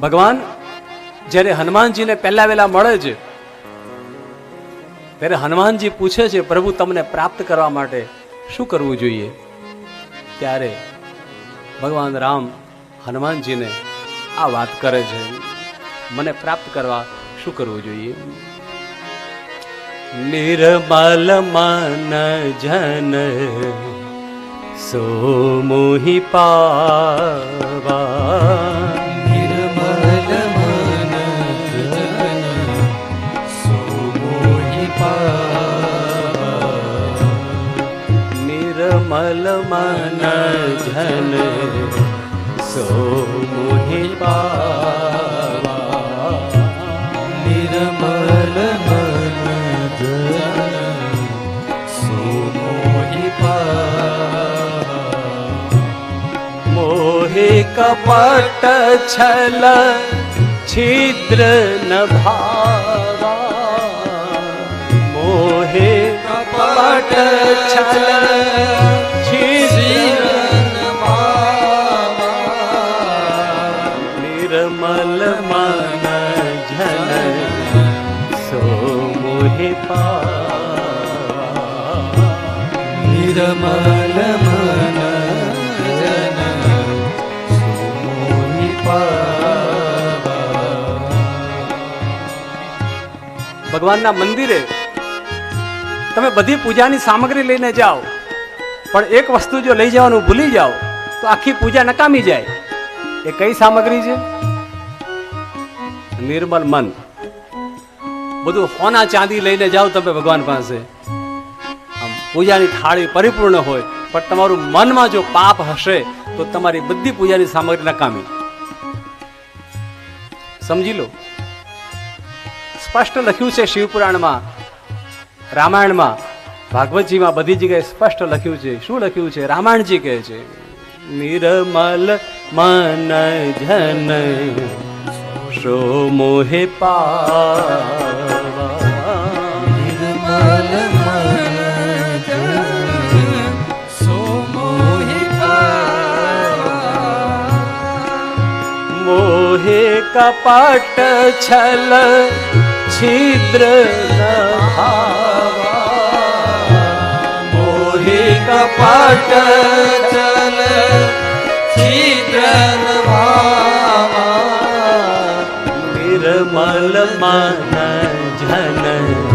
ભગવાન, જ્યારે હનુમાનજીને પહેલા વહેલા મળે છે, ત્યારે હનુમાનજી પૂછે છે, પ્રભુ, તમને પ્રાપ્ત કરવા માટે શું કરવું જોઈએ? ત્યારે ભગવાન રામ હનુમાનજીને આ વાત કરે છે, મને પ્રાપ્ત કરવા શું કરવું જોઈએ? નિર્મલ મન જન સો મોહી પાવા નિર્મલ મન જન સો મોહી પાવા નિર્મલ મન જન સોમોહી પાવા મોહે કપટ છલ છિદ્ર ન ભાવા મોહે કપટ છલ નિર્મલ મન જન સો મોહે પાવા નિર્મલ મન જન સોમોહી પાવા ભગવાનના મંદિરે તમે બધી પૂજાની સામગ્રી લઈને જાઓ, પણ એક વસ્તુ જો લઈ જવાનું ભૂલી જાઓ, તો આખી પૂજા નકામી જાય. એ કઈ સામગ્રી છે? નિર્મલ મન. બધું હોના ચાંદી લઈને જાઓ તમે ભગવાન પાસે. આમ પૂજાની થાળી પરિપૂર્ણ હોય, પણ તમારું મનમાં જો પાપ હશે, તો તમારી બધી પૂજાની સામગ્રી નકામી. સમજી લો. સ્પષ્ટ લખ્યું છે શિવપુરાણમાં, રામાયણમાં, ભાગવતજીમાં બધી જગ્યાએ સ્પષ્ટ લખ્યું છે. શું લખ્યું છે? રામાયણજી કહે છે, નિર્મલ मन जन सोमोहिपा सोमोहि मोह कपाट चिद्र मोहे कपट छल छिद्र मोहे कपट નિર્મલ મન જન